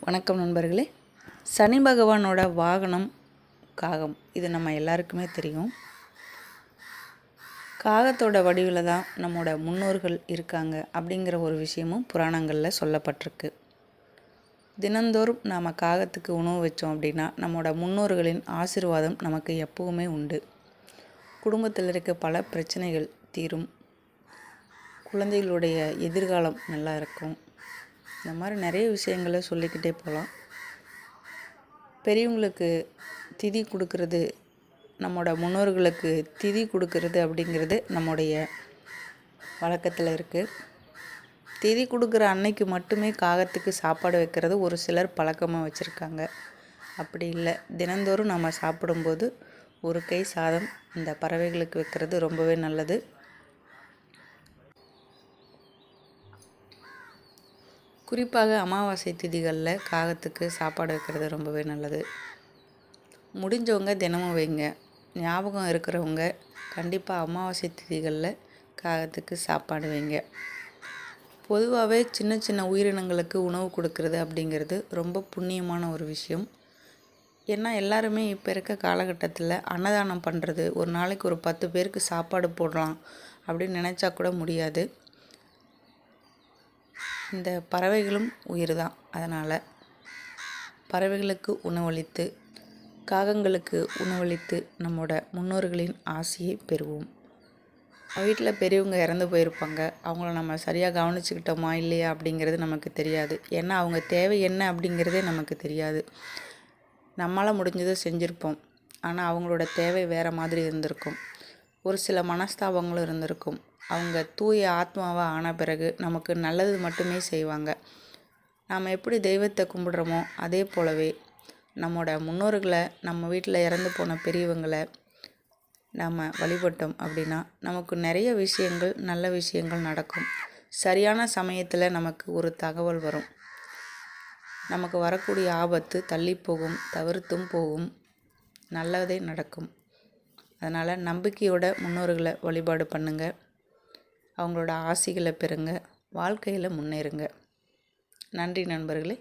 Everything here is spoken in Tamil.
வணக்கம் நண்பர்களே. சனி பகவானோட வாகனம் காகம். இது நம்ம எல்லாருக்குமே தெரியும். காகத்தோட வடிவில் தான் நம்மோட முன்னோர்கள் இருக்காங்க அப்படிங்கிற ஒரு விஷயமும் புராணங்களில் சொல்லப்பட்டிருக்கு. தினந்தோறும் நாம் காகத்துக்கு உணவு வச்சோம் அப்படின்னா நம்மோட முன்னோர்களின் ஆசிர்வாதம் நமக்கு எப்பவுமே உண்டு. குடும்பத்தில் இருக்க பல பிரச்சனைகள் தீரும். குழந்தைகளுடைய எதிர்காலம் நல்லா இருக்கும். இந்த மாதிரி நிறைய விஷயங்களை சொல்லிக்கிட்டே போகலாம். பெரியவங்களுக்கு திதி கொடுக்கறது நம்மளோட முன்னோர்களுக்கு திதி கொடுக்கறது அப்படிங்கிறது நம்முடைய வழக்கத்தில் இருக்குது திதி கொடுக்குற அன்னைக்கு மட்டுமே காகத்துக்கு சாப்பாடு வைக்கிறது ஒரு சிலர் பழக்கமாக வச்சுருக்காங்க. அப்படி இல்லை. தினந்தோறும் நம்ம சாப்பிடும்போது ஒரு கை சாதம் இந்த பறவைகளுக்கு வைக்கிறது ரொம்பவே நல்லது. குறிப்பாக அமாவாசை திதிகளில் காகத்துக்கு சாப்பாடு வைக்கிறது ரொம்பவே நல்லது. முடிஞ்சவங்க தினமும் வைங்க. ஞாபகம் இருக்கிறவங்க கண்டிப்பாக அமாவாசை திதிகளில் காகத்துக்கு சாப்பாடு வைங்க. பொதுவாகவே சின்ன சின்ன உயிரினங்களுக்கு உணவு கொடுக்கறது அப்படிங்கிறது ரொம்ப புண்ணியமான ஒரு விஷயம். ஏன்னா எல்லாருமே இப்போ இருக்க காலகட்டத்தில் அன்னதானம் பண்ணுறது ஒரு நாளைக்கு ஒரு பத்து பேருக்கு சாப்பாடு போடலாம் அப்படின்னு நினச்சா கூட முடியாது. இந்த பறவைகளும் உயிர் தான் அதனால் பறவைகளுக்கு உணவளித்து காகங்களுக்கு உணவளித்து நம்மோட முன்னோர்களின் ஆசையை பெறுவோம். வீட்டில் பெரியவங்க இறந்து போயிருப்பாங்க. அவங்கள நம்ம சரியாக கவனிச்சுக்கிட்டோமா இல்லையா அப்படிங்கிறது நமக்கு தெரியாது. ஏன்னா அவங்க தேவை என்ன அப்படிங்கிறதே நமக்கு தெரியாது. நம்மளால் முடிஞ்சதை செஞ்சுருப்போம். ஆனால் அவங்களோட தேவை வேறு மாதிரி இருந்திருக்கும். ஒரு சில மனஸ்தாபங்களும் இருந்திருக்கும். அவங்க தூய ஆத்மாவாக ஆன பிறகு நமக்கு நல்லது மட்டுமே செய்வாங்க. நாம் எப்படி தெய்வத்தை கும்பிடுறோமோ அதே போலவே நம்மோட முன்னோர்களை நம்ம வீட்டில் இறந்து போன பெரியவங்களை நம்ம வழிபட்டோம் அப்படின்னா நமக்கு நிறைய விஷயங்கள் நல்ல விஷயங்கள் நடக்கும். சரியான சமயத்தில் நமக்கு ஒரு தகவல் வரும். நமக்கு வரக்கூடிய ஆபத்து தள்ளி போகும் தவிர்த்தும் போகும். நல்லதே நடக்கும். அதனால் நம்பிக்கையோட முன்னோர்களை வழிபாடு பண்ணுங்கள் அவங்களோட ஆசைகளை பெறுங்க வாழ்க்கையில் முன்னேறுங்க. நன்றி நண்பர்களே.